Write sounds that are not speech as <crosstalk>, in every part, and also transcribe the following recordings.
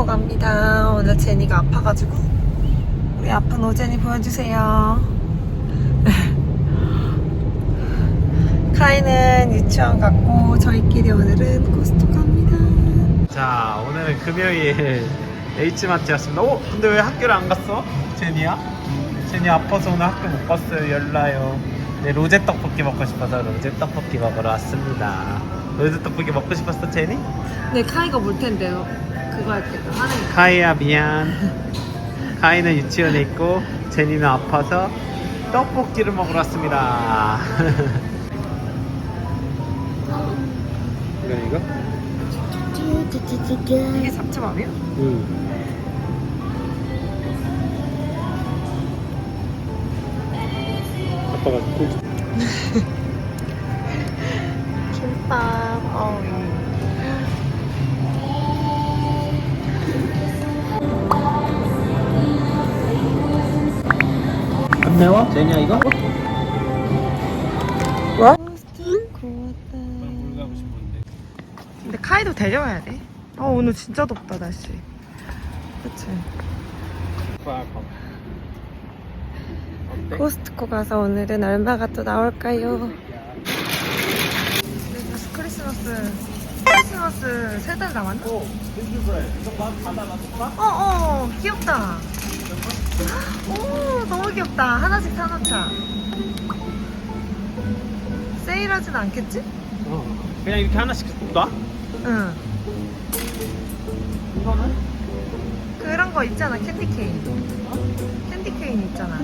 코스트코 갑니다. 오늘 제니가 아파가지고 우리 아픈 오제니 보여주세요. <laughs> 카이는 유치원 갔고 저희끼리 오늘은 코스트코 갑니다. 자 오늘은 금요일 H마트였습니다 어? 근데 왜 학교를 안 갔어? 제니야? 제니 아파서 오늘 학교 못 갔어요 열나요 네 로제 떡볶이 먹고 싶어서 로제 떡볶이 먹으러 왔습니다 로제 떡볶이 먹고 싶었어 제니? 네 카이가 볼 텐데요. 그거 할때 하는 거. 카이야 미안 카이는 유치원에 있고 제니는 아파서 떡볶이를 먹으러 왔습니다 <laughs> 이거 이거? 이게 잡채밥이요? 응 매워? 제니야 이거? 뭐? 싶었는데 근데 카이도 데려와야 돼. 아 오늘 진짜 덥다 날씨. 그치? 코스트코 가서 오늘은 얼마가 또 나올까요? 그래서 크리스마스 크리스마스 세 달 남았나? 어, 어, 귀엽다. 오, 너무 귀엽다. 하나씩 사놓자. 세일하진 않겠지? 어 그냥 이렇게 하나씩 놔? 응. 이거는? 그런 거 있잖아, 캔디 케인. 캔디 케인 있잖아.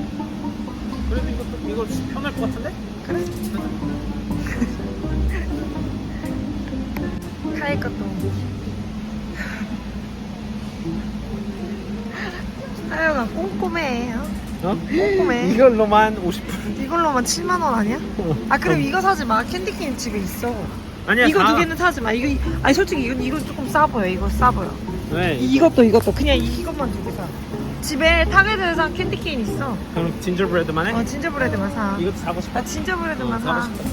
그래도 이것도 이거 편할 것 같은데? 그래? <laughs> 카이 것도. <laughs> 하영아 꼼꼼해. 어? 어? 꼼꼼해. 이걸로만 50불 이걸로만 7만 원 아니야? 아 그럼 이거 사지 마. 캔디 케인 집에 있어. 아니야 이거 다- 두 개는 사지 마. 이거 아니 솔직히 이건 이건 조금 싸 보여. 이거 싸 보여. 왜? 이것도 이것도 그냥 이것만 두 개 사. 집에 타겟에서 캔디 케인 있어. 그럼 진저브레드만 해? 어 진저브레드만 사. 이것도 사고 싶어? 아 진저브레드만 어, 사. 사고 싶어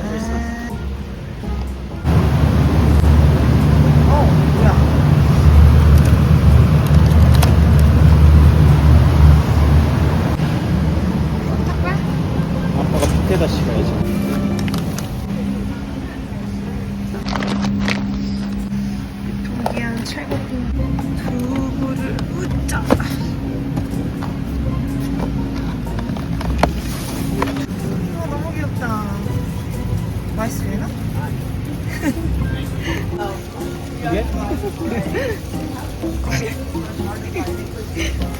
아. 최고급 두부를 웃자. 이거 너무 귀엽다. 맛있으려나? 이게? <laughs> <laughs> <laughs>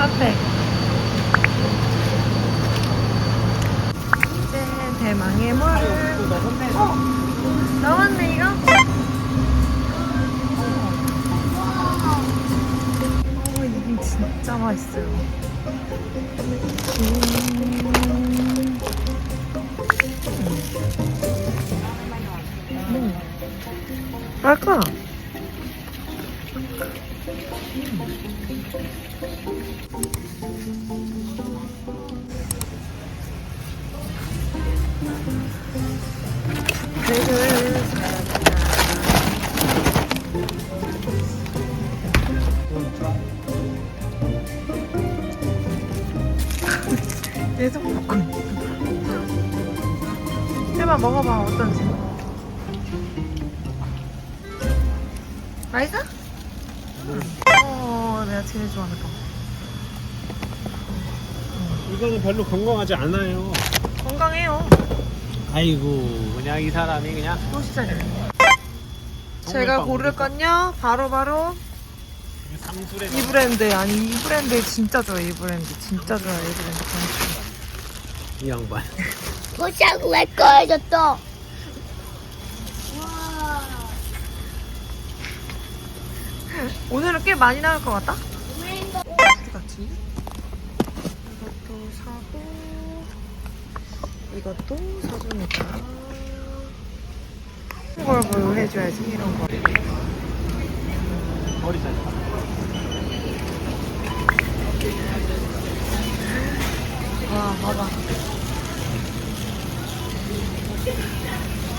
앞에. 이제 대망의 물. 어? 나왔네 이거? 어, 이게 진짜 맛있어요. 음. 음. 뭘까? 배를 계속 먹고 있어. 해봐 먹어봐 어떤지. 맛있어? 어 내가 제일 좋아하는 거. 이거는 별로 건강하지 않아요 건강해요. 아이고 그냥 이 사람이 그냥 또 시작이네. 제가 고를 건요 바로 바로 상술에 이 브랜드 아니 이 브랜드 진짜 좋아요 이 브랜드 진짜 좋아요 이 브랜드 강추. 이 양반 도시락 왜 꺼졌어? 오늘은 꽤 많이 나올 것 같다. 갔지? 이것도 사고 이것도 사줍니다. 이런 걸 보여해줘야지 이런 거. 머리 잘 와, 봐봐.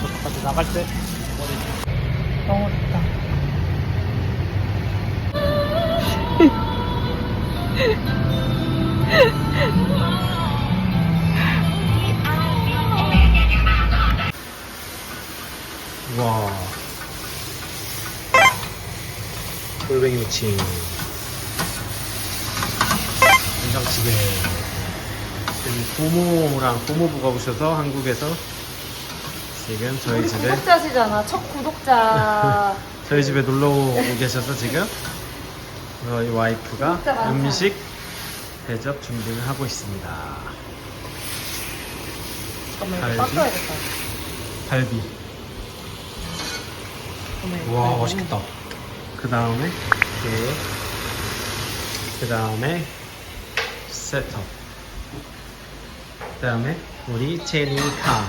어떡하지 나갈 때 너무 좋다. <laughs> 와 골뱅이 무침 된장찌개 지금 부모랑 부모부가 오셔서 한국에서 지금 저희 집에 구독자시잖아. 첫 구독자. <laughs> 저희 집에 놀러 오고 계셔서 지금 저희 와이프가 진짜 많다. 음식 대접 준비를 하고 있습니다. 잠깐만, 갈비? 이거 닦아야겠다. 갈비. 어머, 와 맛있겠다. 그 다음에 그, 그 다음에 셋업. 그 다음에 우리 제니 칼.